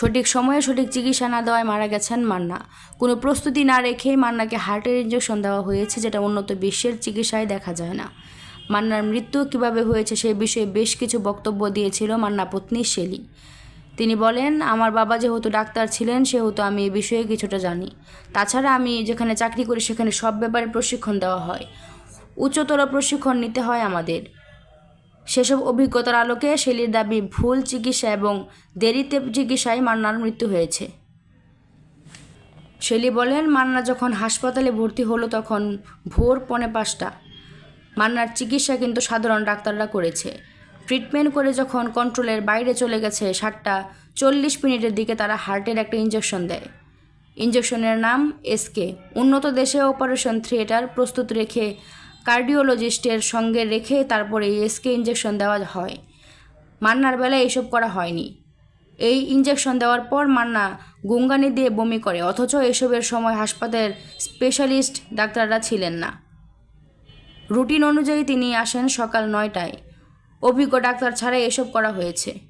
সঠিক সময়ে সঠিক চিকিৎসা না দেওয়ায় মারা গেছেন মান্না। কোনো প্রস্তুতি না রেখেই মান্নাকে হার্টের ইঞ্জেকশন দেওয়া হয়েছে, যেটা উন্নত বিশ্বের চিকিৎসায় দেখা যায় না। মান্নার মৃত্যু কীভাবে হয়েছে সেই বিষয়ে বেশ কিছু বক্তব্য দিয়েছিল মান্না পত্নী শেলি। তিনি বলেন, আমার বাবা যেহেতু ডাক্তার ছিলেন, সেহেতু আমি এই বিষয়ে কিছুটা জানি। তাছাড়া আমি যেখানে চাকরি করি, সেখানে সব ব্যাপারে প্রশিক্ষণ দেওয়া হয়। উচ্চতর প্রশিক্ষণ নিতে হয় আমাদের। সেসব অভিজ্ঞতার আলোকে শেলির দাবি ভুল চিকিৎসা এবং দেরিতে চিকিৎসায় মান্নার মৃত্যু হয়েছে। শেলি বলেন, মান্না যখন হাসপাতালে ভর্তি হলো তখন ভোর পনে পাঁচটা। মান্নার চিকিৎসা কিন্তু সাধারণ ডাক্তাররা করেছে। ট্রিটমেন্ট করে যখন কন্ট্রোলের বাইরে চলে গেছে, সাতটা চল্লিশ মিনিটের দিকে তারা হার্টের একটা ইঞ্জেকশন দেয়। ইঞ্জেকশনের নাম এসকে উন্নত দেশে অপারেশন থিয়েটার প্রস্তুত রেখে কার্ডিওলজিস্টের সঙ্গে রেখে তারপরে এসকে ইঞ্জেকশন দেওয়া হয়। মান্নার বেলায় এসব করা হয়নি। এই ইঞ্জেকশন দেওয়ার পর মান্না গুঙ্গানি দিয়ে বমি করে, অথচ এসবের সময় হাসপাতালের স্পেশালিস্ট ডাক্তাররা ছিলেন না। রুটিন অনুযায়ী তিনি আসেন সকাল নয়টায়। অভিজ্ঞ ডাক্তার ছাড়াই এসব করা হয়েছে।